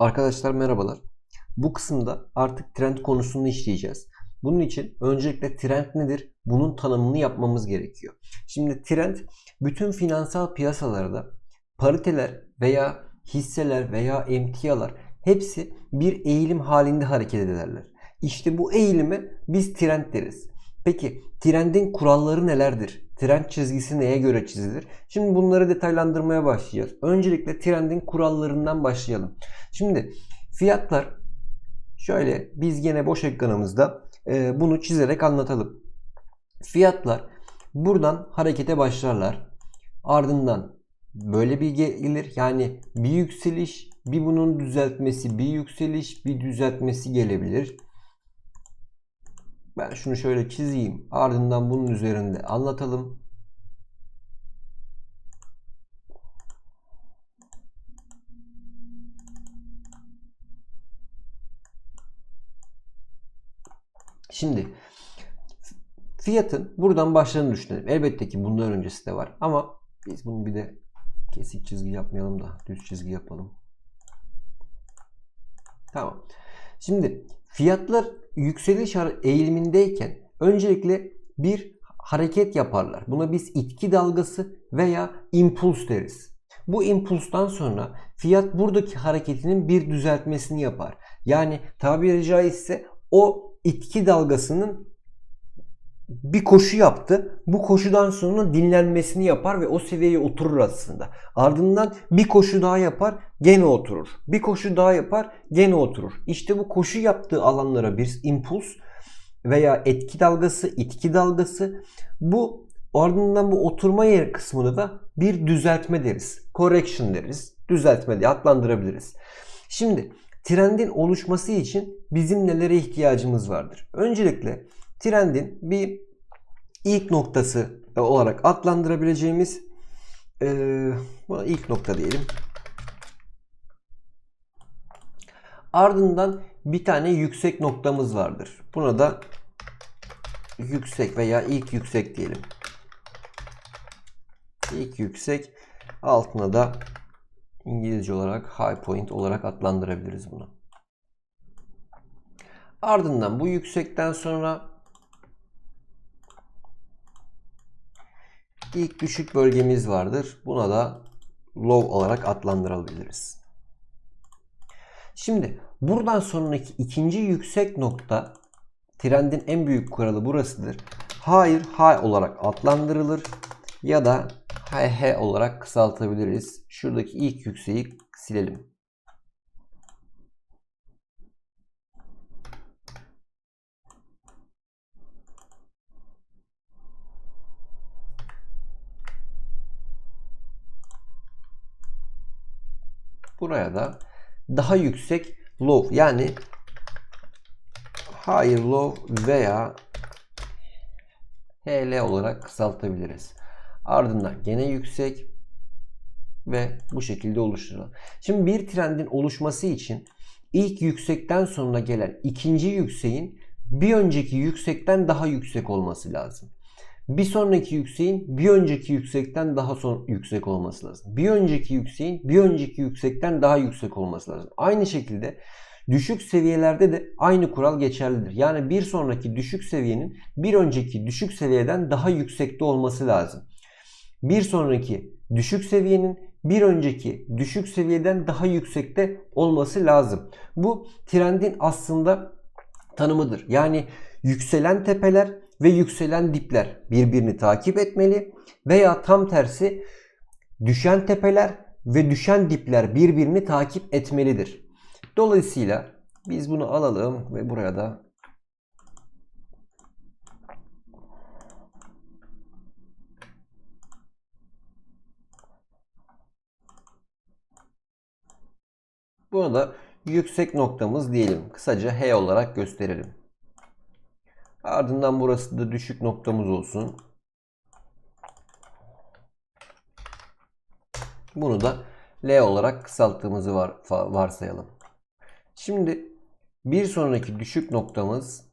Arkadaşlar merhabalar. Bu kısımda artık trend konusunu işleyeceğiz. Bunun için öncelikle trend nedir? Bunun tanımını yapmamız gerekiyor. Şimdi trend bütün finansal piyasalarda pariteler veya hisseler veya emtialar hepsi bir eğilim halinde hareket ederler. İşte bu eğilime biz trend deriz. Peki trendin kuralları nelerdir? Trend çizgisi neye göre çizilir? Şimdi bunları detaylandırmaya başlayacağız. Öncelikle trendin kurallarından başlayalım. Şimdi fiyatlar şöyle biz yine boş ekranımızda e, bunu çizerek anlatalım. Fiyatlar buradan harekete başlarlar. Ardından böyle bir gelir. Yani bir yükseliş, bir bunun düzeltmesi, bir yükseliş, bir düzeltmesi gelebilir. Ben şunu şöyle çizeyim. Ardından bunun üzerinde anlatalım. Şimdi fiyatın buradan başladığını düşünelim. Elbette ki bundan öncesi de var ama biz bunu bir de kesik çizgi yapmayalım da düz çizgi yapalım. Tamam. Şimdi fiyatlar yükseliş eğilimindeyken öncelikle bir hareket yaparlar. Buna biz itki dalgası veya impuls deriz. Bu impulstan sonra fiyat buradaki hareketinin bir düzeltmesini yapar. Yani tabiri caizse o itki dalgasının bir koşu yaptı. Bu koşudan sonra dinlenmesini yapar ve o seviyeye oturur aslında. Ardından bir koşu daha yapar, gene oturur. Bir koşu daha yapar, gene oturur. İşte bu koşu yaptığı alanlara bir impuls veya etki dalgası, itki dalgası. Bu ardından bu oturma yer kısmını da bir düzeltme deriz. Correction deriz. Düzeltme diye adlandırabiliriz. Şimdi trendin oluşması için bizim nelere ihtiyacımız vardır? Öncelikle trendin bir ilk noktası olarak adlandırabileceğimiz e, buna ilk nokta diyelim. Ardından bir tane yüksek noktamız vardır. Buna da yüksek veya ilk yüksek diyelim. İlk yüksek altına da İngilizce olarak high point olarak adlandırabiliriz bunu. Ardından bu yüksekten sonra ilk düşük bölgemiz vardır. Buna da low olarak adlandırabiliriz. Şimdi buradan sonraki ikinci yüksek nokta trendin en büyük kuralı burasıdır. Hayır high olarak adlandırılır ya da HH olarak kısaltabiliriz. Şuradaki ilk yükseği silelim. Buraya da daha yüksek low yani higher low veya HL olarak kısaltabiliriz. Ardından gene yüksek ve bu şekilde oluşturulur. Şimdi bir trendin oluşması için ilk yüksekten sonra gelen ikinci yükseğin bir önceki yüksekten daha yüksek olması lazım. Bir sonraki yükseğin bir önceki yüksekten daha son yüksek olması lazım. Bir önceki yükseğin bir önceki yüksekten daha yüksek olması lazım. Aynı şekilde düşük seviyelerde de aynı kural geçerlidir. Yani bir sonraki düşük seviyenin bir önceki düşük seviyeden daha yüksekte olması lazım. Bir sonraki düşük seviyenin bir önceki düşük seviyeden daha yüksekte olması lazım. Bu trendin aslında tanımıdır. Yani yükselen tepeler ve yükselen dipler birbirini takip etmeli veya tam tersi düşen tepeler ve düşen dipler birbirini takip etmelidir. Dolayısıyla biz bunu alalım ve buraya da Bunu da yüksek noktamız diyelim. Kısaca H olarak gösterelim. Ardından burası da düşük noktamız olsun. Bunu da L olarak kısalttığımızı var, varsayalım. Şimdi bir sonraki düşük noktamız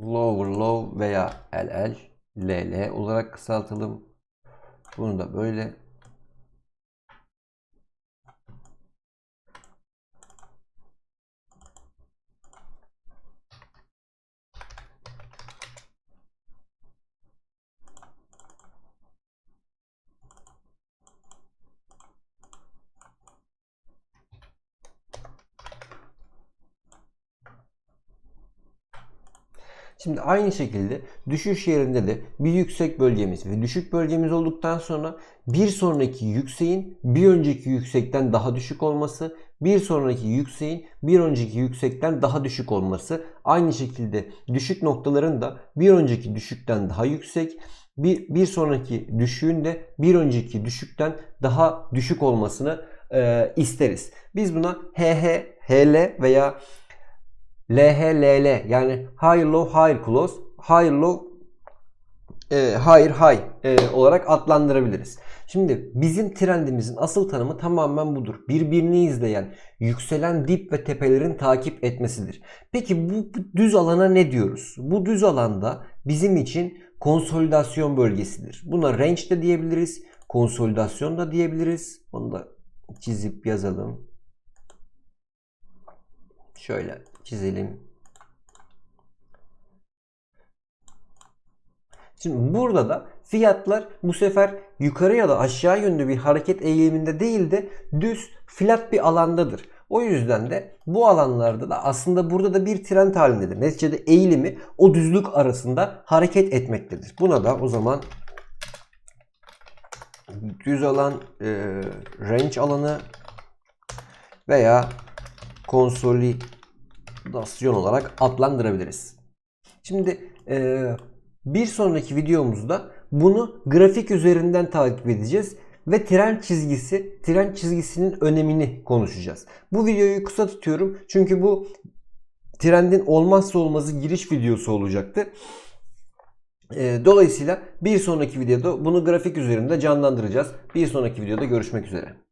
lower low veya LL LL olarak kısaltalım. Bunu da böyle Şimdi aynı şekilde düşüş yerinde de bir yüksek bölgemiz ve düşük bölgemiz olduktan sonra bir sonraki yükseğin bir önceki yüksekten daha düşük olması, bir sonraki yükseğin bir önceki yüksekten daha düşük olması, aynı şekilde düşük noktaların da bir önceki düşükten daha yüksek, bir, bir sonraki düşüğün de bir önceki düşükten daha düşük olmasını e, isteriz. Biz buna HH, HL veya LHLL yani higher low higher close, higher low e, higher high e, olarak adlandırabiliriz. Şimdi bizim trendimizin asıl tanımı tamamen budur. Birbirini izleyen, yükselen dip ve tepelerin takip etmesidir. Peki bu, bu düz alana ne diyoruz? Bu düz alanda bizim için konsolidasyon bölgesidir. Buna range de diyebiliriz, konsolidasyon da diyebiliriz. Onu da çizip yazalım. Şöyle çizelim. Şimdi burada da fiyatlar bu sefer yukarı ya da aşağı yönlü bir hareket eğiliminde değil de düz flat bir alandadır. O yüzden de bu alanlarda da aslında burada da bir trend halindedir. Neticede eğilimi o düzlük arasında hareket etmektedir. Buna da o zaman düz alan e, range alanı veya konsolidasyon olarak adlandırabiliriz. Şimdi e, bir sonraki videomuzda bunu grafik üzerinden takip edeceğiz ve tren çizgisi, tren çizgisinin önemini konuşacağız. Bu videoyu kısa tutuyorum çünkü bu trendin olmazsa olmazı giriş videosu olacaktı. E, Dolayısıyla bir sonraki videoda bunu grafik üzerinde canlandıracağız. Bir sonraki videoda görüşmek üzere.